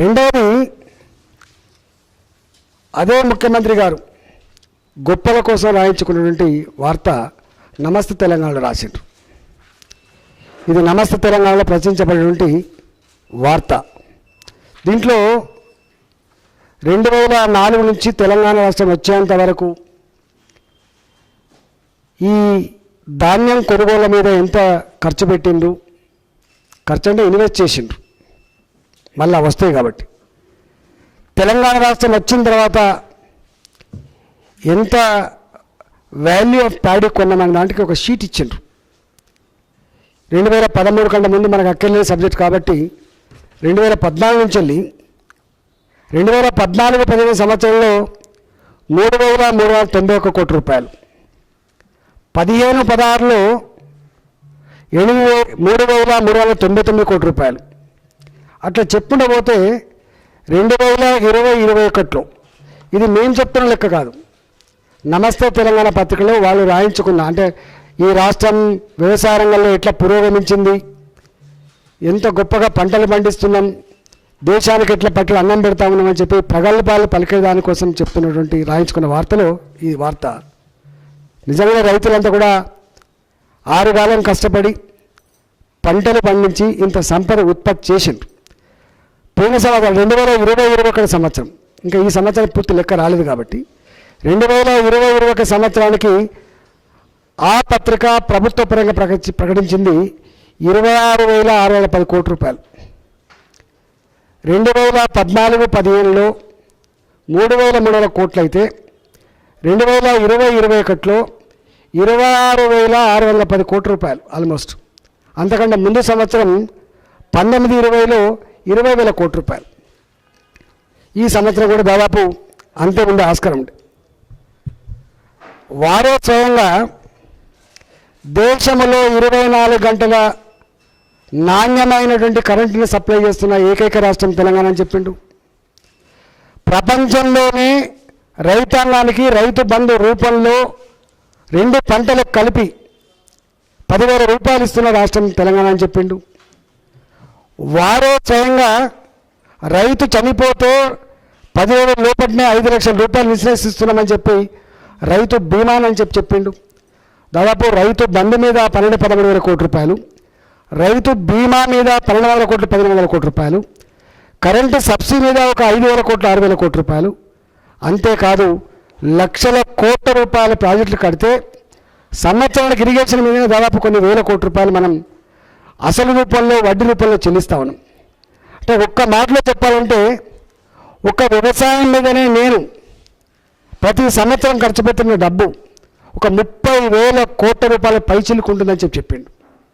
రెండవది అదే ముఖ్యమంత్రి గారు గొప్పల కోసం రాయించుకున్నటువంటి వార్త నమస్తే తెలంగాణలో రాసిండ్రు. ఇది నమస్తే తెలంగాణలో ప్రచురించబడినటువంటి వార్త. దీంట్లో రెండు వేల నాలుగు నుంచి తెలంగాణ రాష్ట్రం వచ్చేంత వరకు ఈ ధాన్యం కొనుగోళ్ళ మీద ఎంత ఖర్చు పెట్టిండ్రు? ఖర్చు అంటే ఇన్వెస్ట్ చేసిండ్రు. మళ్ళా వస్తాయి కాబట్టి. తెలంగాణ రాష్ట్రం వచ్చిన తర్వాత ఎంత వాల్యూ ఆఫ్ ప్యాడీ కొన్నామనే దాంట్కి ఒక షీట్ ఇచ్చిండ్రు. రెండు వేల పదమూడు కంటే ముందు మనకు అక్కర్లేని సబ్జెక్ట్ కాబట్టి రెండు వేల పద్నాలుగు నుంచి వెళ్ళి రెండు వేల పద్నాలుగు పదిహేను సంవత్సరంలో మూడు వేల మూడు వందల తొంభై ఒక్క కోటి రూపాయలు. పదిహేను పదహారులో ఎనిమిది మూడు వేల మూడు వందల తొంభై తొమ్మిది కోటి రూపాయలు. అట్లా చెప్పుకుంటూ పోతే రెండు వేల ఇరవై ఇరవై ఒకటిలో. ఇది మేము చెప్తున్న లెక్క కాదు. నమస్తే తెలంగాణ పత్రికలో వాళ్ళు రాయించుకున్న అంటే ఈ రాష్ట్రం వ్యవసాయ రంగంలో ఎట్లా పురోగమించింది ఎంత గొప్పగా పంటలు పండిస్తున్నాం దేశానికి ఎట్లా పట్ల అన్నం పెడతా ఉన్నామని చెప్పి ప్రగల్భాలు పలికే దానికోసం చెప్తున్నటువంటి రాయించుకున్న వార్తలో ఈ వార్త. నిజంగా రైతులంతా కూడా ఆరుగాలం కష్టపడి పంటలు పండించి ఇంత సంపద ఉత్పత్తి చేసిండ్రు. పోయిన సంవత్సరం రెండు వేల ఇరవై ఇరవై ఒకటి సంవత్సరం. ఇంకా ఈ సంవత్సరం పూర్తి లెక్క రాలేదు కాబట్టి. రెండు వేల ఇరవై ఇరవై ఒక సంవత్సరానికి ఆ పత్రిక ప్రభుత్వ పరంగా ప్రకటి ప్రకటించింది ఇరవై ఆరు వేల ఆరు వేల పది కోట్ల రూపాయలు. రెండు వేల పద్నాలుగు పదిహేనులో మూడు వేల మూడు వేల కోట్లు అయితే రెండు వేల ఇరవై ఇరవై ఒకటిలో ఇరవై ఆరు వేల ఆరు వందల పది కోట్ల రూపాయలు ఆల్మోస్ట్. అంతకంటే ముందు సంవత్సరం పంతొమ్మిది ఇరవైలో ఇరవై వేల కోట్ల రూపాయలు. ఈ సంవత్సరం కూడా దాదాపు అంతే ఉండే ఆస్కారం ఉంది. వారోత్సవంగా స్వయంగా దేశంలో ఇరవై నాలుగు గంటల నాణ్యమైనటువంటి కరెంటుని సప్లై చేస్తున్న ఏకైక రాష్ట్రం తెలంగాణ అని చెప్పిండు. ప్రపంచంలోనే రైతాంగానికి రైతు బంధు రూపంలో రెండు పంటలకు కలిపి పదివేల రూపాయలు ఇస్తున్న రాష్ట్రం తెలంగాణ అని చెప్పిండు. వారే స్వయంగా రైతు చనిపోతే పదివేల లోపలనే ఐదు లక్షల రూపాయలు ఇన్సూరెన్స్ ఇస్తున్నామని చెప్పి రైతు బీమానని అని చెప్పి చెప్పిండు. దాదాపు రైతు బంధు మీద పన్నెండు పదమూడు వేల కోట్ల రూపాయలు రైతు బీమా మీద పన్నెండు వందల కోట్లు పదిహేను వందల కోట్ల రూపాయలు కరెంటు సబ్సిడీ మీద ఒక ఐదు వేల కోట్లు ఆరు వేల కోట్ల రూపాయలు. అంతేకాదు లక్షల కోట్ల రూపాయల ప్రాజెక్టులు కడితే సంవత్సరానికి ఇరిగేషన్ మీద దాదాపు కొన్ని వేల కోట్ల రూపాయలు మనం అసలు రూపంలో వడ్డీ రూపంలో చెల్లిస్తా ఉన్నాం. అంటే ఒక్క మాటలో చెప్పాలంటే ఒక వ్యవసాయం మీదనే నేను ప్రతి సంవత్సరం ఖర్చు పెట్టిన డబ్బు ఒక ముప్పై వేల కోట్ల రూపాయల పైచిలుకుంటుందని చెప్పి చెప్పిండు.